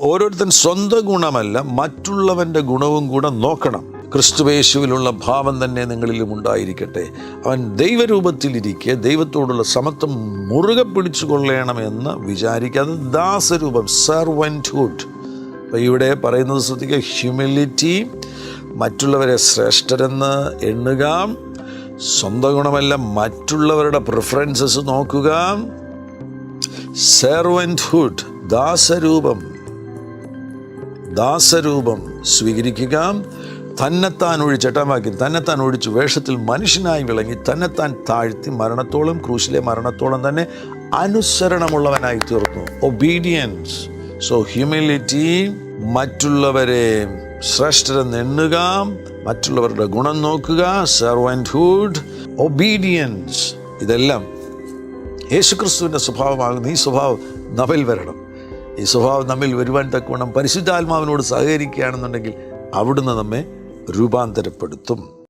ഓരോരുത്തൻ സ്വന്തം ഗുണമല്ല മറ്റുള്ളവന്റെ ഗുണവും കൂടെ നോക്കണം. ക്രിസ്തുവേശുവിലുള്ള ഭാവം തന്നെ നിങ്ങളിലും ഉണ്ടായിരിക്കട്ടെ. അവൻ ദൈവരൂപത്തിലിരിക്കെ ദൈവത്തോടുള്ള സമത്വം മുറുകെ പിടിച്ചു കൊള്ളണമെന്ന് വിചാരിക്കാതെ ദാസരൂപം സർവൻഹുഡ് അപ്പോൾ ഇവിടെ പറയുന്നത് ശ്രദ്ധിക്കുക ഹ്യൂമിലിറ്റി മറ്റുള്ളവരെ ശ്രേഷ്ഠരെന്ന് എണ്ണുക. സ്വന്തം ഗുണമല്ല മറ്റുള്ളവരുടെ പ്രിഫറൻസസ് നോക്കുക. സെർവൻഹുഡ് ദാസരൂപം. ദാസരൂപം സ്വീകരിക്കുക തന്നെത്താൻ ഒഴിച്ച് എട്ടാമാക്കി തന്നെത്താൻ ഒഴിച്ച് വേഷത്തിൽ മനുഷ്യനായി വിളങ്ങി തന്നെത്താൻ താഴ്ത്തി മരണത്തോളം ക്രൂശിലെ മരണത്തോളം തന്നെ അനുസരണമുള്ളവനായി തീർന്നു. ഒബീഡിയൻസ് സോ ഹ്യൂമിലിറ്റി മറ്റുള്ളവരെ ശ്രേഷ്ഠരെന്ന് എണ്ണുക മറ്റുള്ളവരുടെ ഗുണം നോക്കുക സെർവൻഹുഡ് ഒബീഡിയൻസ് ഇതെല്ലാം യേശുക്രിസ്തുവിന്റെ സ്വഭാവമാകുന്ന ഈ സ്വഭാവം നവൽ വരണം. ഈ സ്വഭാവം നമ്മിൽ വരുവാൻ തക്കവണ്ണം പരിശുദ്ധാത്മാവിനോട് സഹകരിക്കുകയാണെന്നുണ്ടെങ്കിൽ അവിടുന്ന് നമ്മെ രൂപാന്തരപ്പെടുത്തും.